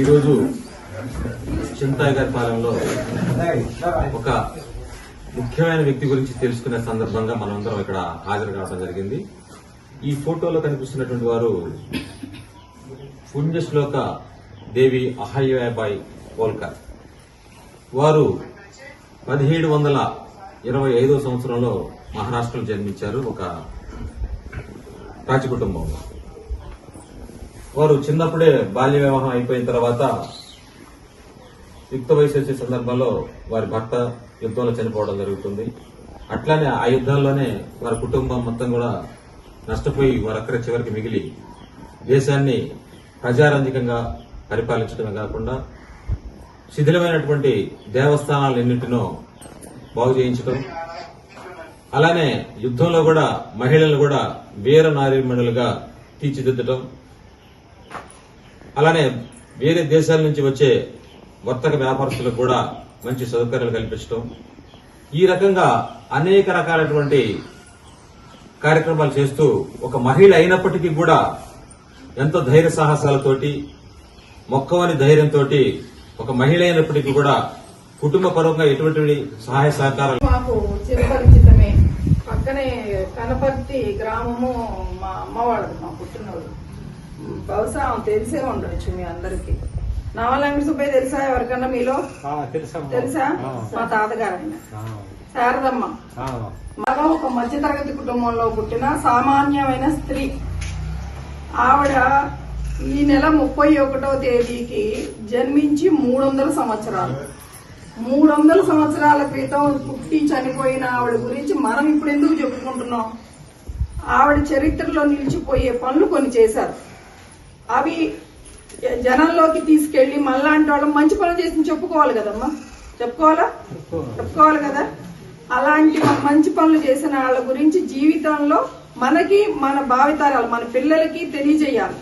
ఈరోజు చింతాయి గారి పాలనలో ఒక ముఖ్యమైన వ్యక్తి గురించి తెలుసుకునే సందర్భంగా మనమందరం ఇక్కడ హాజరు కావడం జరిగింది. ఈ ఫోటోలో కనిపిస్తున్నటువంటి వారు పుణ్యశ్లోక దేవి అహల్యాబాయి పోల్కర్ వారు పదిహేడు వందల ఇరవై ఐదో సంవత్సరంలో మహారాష్ట్రలో జన్మించారు. ఒక రాజ కుటుంబంలో వారు చిన్నప్పుడే బాల్య వివాహం అయిపోయిన తర్వాత యుక్త వయసు వచ్చే సందర్భంలో వారి భర్త యుద్ధంలో చనిపోవడం జరుగుతుంది. అట్లానే ఆ యుద్ధాల్లోనే వారి కుటుంబం మొత్తం కూడా నష్టపోయి వారు చివరికి మిగిలి దేశాన్ని ప్రజారంజకంగా పరిపాలించడమే కాకుండా శిథిలమైనటువంటి దేవస్థానాలన్నింటినో బాగు చేయించడం అలానే యుద్ధంలో కూడా మహిళలను కూడా వీర నారీమణులుగా తీర్చిదిద్దటం. అలానే వేరే దేశాల నుంచి వచ్చే వర్తక వ్యాపారస్తులకు కూడా మంచి సౌకర్యాలు కల్పించడం ఈ రకంగా అనేక రకాలైనటువంటి కార్యక్రమాలు చేస్తూ ఒక మహిళ అయినప్పటికీ కూడా ఎంతో ధైర్య సాహసాలతోటి మొక్కవని ధైర్యంతో ఒక మహిళ అయినప్పటికీ కూడా కుటుంబ పరంగా ఎటువంటి సహాయ సహకారాలు మాకు చిరపరిచితమే. పక్కనే కనపర్తి గ్రామము మా అమ్మవాళ్ళది మా పుట్టినోడు బహుశా తెలిసే ఉండొచ్చు మీ అందరికి. నావలంగి సుబ్బయ్య తెలుసా ఎవరికన్నా మీలో. తెలుసా మా తాతగారు ఆయన శారదమ్మ. మగ ఒక మధ్యతరగతి కుటుంబంలో పుట్టిన సామాన్యమైన స్త్రీ. ఆవిడ ఈ నెల ముప్పై ఒకటో తేదీకి జన్మించి మూడు వందల సంవత్సరాలు. మూడు వందల సంవత్సరాల క్రితం పుట్టి చనిపోయిన ఆవిడ గురించి మనం ఇప్పుడు ఎందుకు చెప్పుకుంటున్నాం? ఆవిడ చరిత్రలో నిలిచిపోయే పనులు కొన్ని చేశారు. అవి జనంలోకి తీసుకెళ్ళి మళ్ళాంటి వాళ్ళం మంచి పనులు చేసి చెప్పుకోవాలి కదమ్మా. చెప్పుకోవాలా? చెప్పుకోవాలి. కదా. అలాంటి మంచి పనులు చేసిన వాళ్ళ గురించి జీవితంలో మనకి మన భావితరాలు మన పిల్లలకి తెలియజేయాలి.